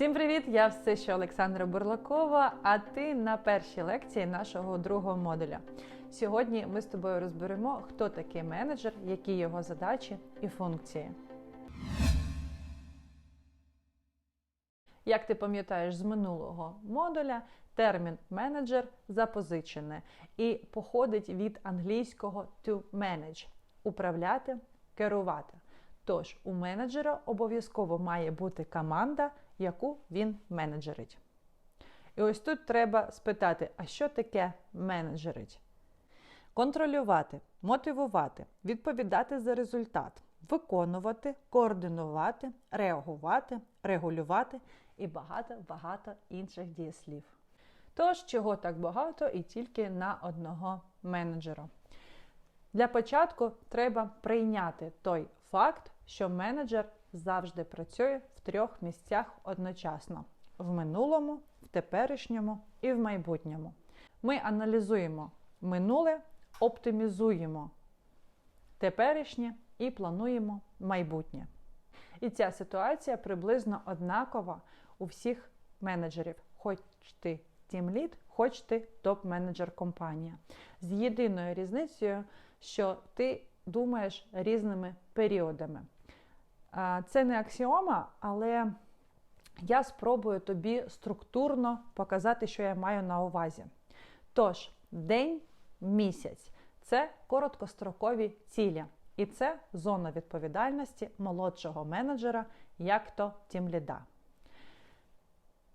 Всім привіт! Я все ще Олександра Бурлакова, а ти на першій лекції нашого другого модуля. Сьогодні ми з тобою розберемо, хто такий менеджер, які його задачі і функції. Як ти пам'ятаєш з минулого модуля, термін менеджер запозичене і походить від англійського to manage управляти, керувати. Тож у менеджера обов'язково має бути команда, яку він менеджерить. І ось тут треба спитати, а що таке менеджерить? Контролювати, мотивувати, відповідати за результат, виконувати, координувати, реагувати, регулювати і багато-багато інших дієслів. Тож, чого так багато і тільки на одного менеджера. Для початку треба прийняти той факт, що менеджер завжди працює в трьох місцях одночасно: в минулому, в теперішньому і в майбутньому. Ми аналізуємо минуле, оптимізуємо теперішнє і плануємо майбутнє. І ця ситуація приблизно однакова у всіх менеджерів, хоч ти тімлід, хоч ти топ-менеджер компанія. З єдиною різницею, що ти думаєш різними періодами. Це не аксіома, але я спробую тобі структурно показати, що я маю на увазі. Тож, день, місяць це короткострокові цілі. І це зона відповідальності молодшого менеджера, як то тімліда.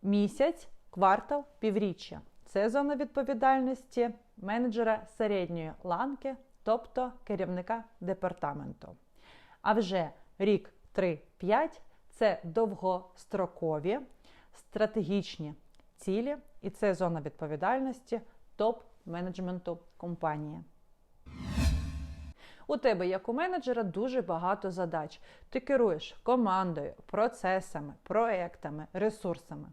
Місяць, квартал, півріччя це зона відповідальності менеджера середньої ланки, тобто керівника департаменту. А вже рік 3-5 це довгострокові стратегічні цілі, і це зона відповідальності топ-менеджменту компанії. У тебе, як у менеджера, дуже багато задач. Ти керуєш командою, процесами, проектами, ресурсами.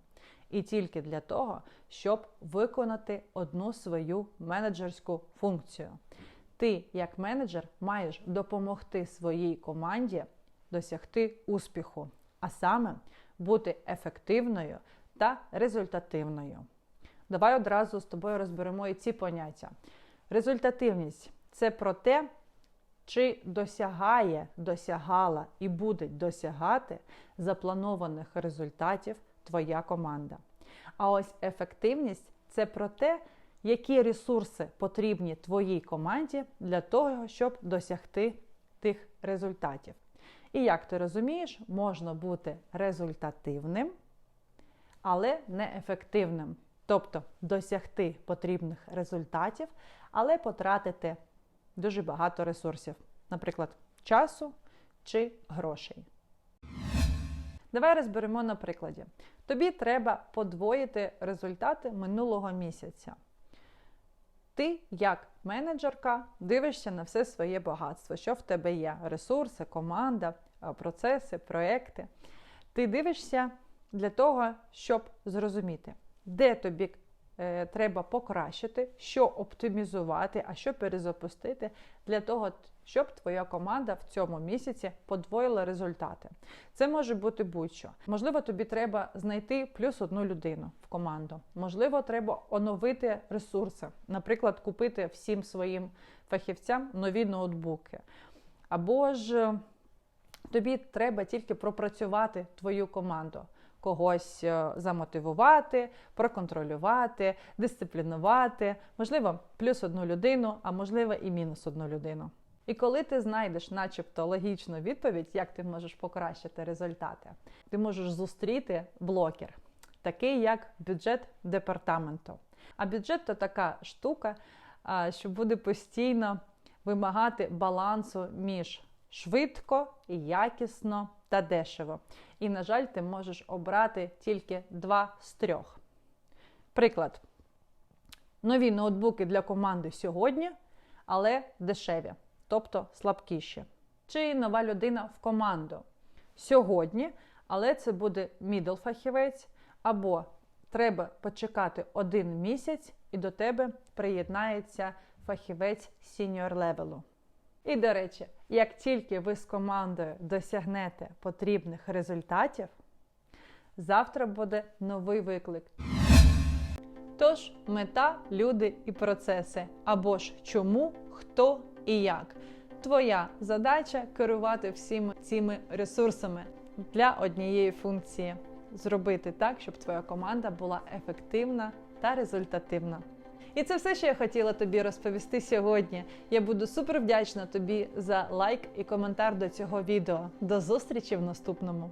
І тільки для того, щоб виконати одну свою менеджерську функцію. Ти, як менеджер, маєш допомогти своїй команді досягти успіху, а саме бути ефективною та результативною. Давай одразу з тобою розберемо і ці поняття. Результативність це про те, чи досягає, досягала і буде досягати запланованих результатів твоя команда. А ось ефективність це про те, які ресурси потрібні твоїй команді для того, щоб досягти тих результатів. І як ти розумієш, можна бути результативним, але не ефективним. Тобто досягти потрібних результатів, але потратити дуже багато ресурсів, наприклад, часу чи грошей. Давай розберемо на прикладі. Тобі треба подвоїти результати минулого місяця. Ти, як менеджерка, дивишся на все своє багатство, що в тебе є: ресурси, команда, процеси, проекти. Ти дивишся для того, щоб зрозуміти, де тобі е, треба покращити, що оптимізувати, а що перезапустити, для того, щоб твоя команда в цьому місяці подвоїла результати. Це може бути будь-що. Можливо, тобі треба знайти плюс одну людину в команду. Можливо, треба оновити ресурси, наприклад, купити всім своїм фахівцям нові ноутбуки. Або ж тобі треба тільки пропрацювати твою команду. Когось е, замотивувати, проконтролювати, дисциплінувати, можливо, плюс одну людину, а можливо і мінус одну людину. І коли ти знайдеш, начебто, логічну відповідь, як ти можеш покращити результати, ти можеш зустріти блокер, такий як бюджет департаменту. А бюджет то така штука, що буде постійно вимагати балансу між швидко, і якісно та дешево. І, на жаль, ти можеш обрати тільки два з трьох. Приклад. Нові ноутбуки для команди сьогодні, але дешеві тобто слабкіші. Чи нова людина в команду сьогодні, але це буде мідл фахівець, або треба почекати один місяць, і до тебе приєднається фахівець сіньор левелу. І, до речі, як тільки ви з командою досягнете потрібних результатів, Завтра буде новий виклик. Тож мета, люди і процеси, або ж чому, хто і як. Твоя задача керувати всіми цими ресурсами для однієї функції, зробити так, щоб твоя команда була ефективна та результативна. І це все, що я хотіла тобі розповісти сьогодні. Я буду супер вдячна тобі за лайк і коментар до цього відео. До зустрічі в наступному.